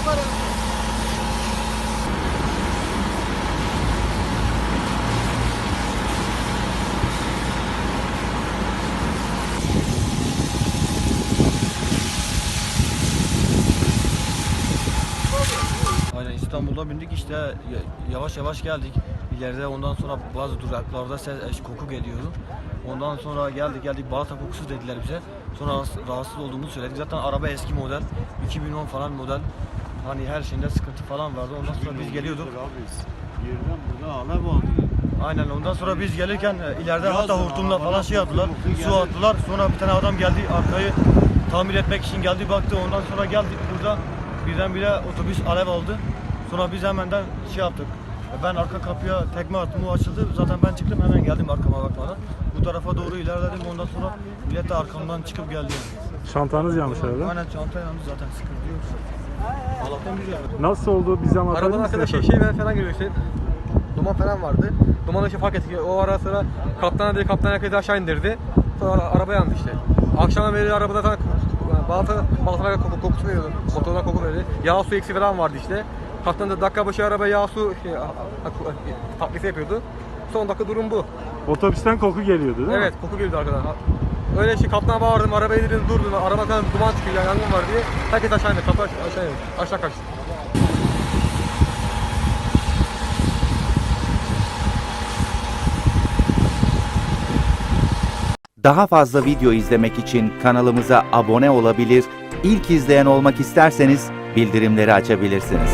yaparım. Aynen İstanbul'da bindik işte yavaş yavaş geldik. İleride ondan sonra bazı duraklarda ses, e, koku geliyordu. Ondan sonra geldik geldik balata kokusu dediler bize. Sonra rahatsız olduğumuzu söyledik. Zaten araba eski model. 2010 falan model. Hani her şeyinde sıkıntı falan vardı. Ondan sonra biz geliyorduk. Yerden burada alev aldı. Aynen ondan sonra biz gelirken e, ileride Yazın hatta hortumla falan şey attılar. Su geldi. attılar. Sonra bir tane adam geldi arkayı tamir etmek için geldi baktı. Ondan sonra geldik burada birdenbire otobüs alev aldı. Sonra biz hemenden şey yaptık. E, Ben arka kapıya tekme attım o açıldı. Zaten ben çıktım hemen geldim arkama bakmadan. Bu tarafa doğru ilerledim ondan sonra millet de arkamdan çıkıp geldi. Şantanız yanmış herhalde. Aynen çanta yandı zaten sıkıntı yok. Allah'tan yani. Nasıl oldu bize anlatır Arabanın mısın? arkada şey, şey falan geliyor işte. Duman falan vardı. Dumanı işte fark ettik. O ara sıra kaptana dedi kaptan herkesi aşağı indirdi. Sonra ara- araba yandı işte. Akşama beri arabada falan balta, baltalar koku, kokusu veriyordu. Koku veriyordu. Yağ su eksi falan vardı işte. Kaptan da dakika başı araba yağ su şey, taklisi yapıyordu. Son dakika durum bu. Otobüsten koku geliyordu değil mi? Evet koku geliyordu arkadan. Öyle şey kaptana bağırdım, arabayı dedim durdum, arabadan duman çıkıyor, yangın var diye. Herkes aşağı indi, kapı aşağı indi, aşağı kaçtı. Daha fazla video izlemek için kanalımıza abone olabilir, ilk izleyen olmak isterseniz bildirimleri açabilirsiniz.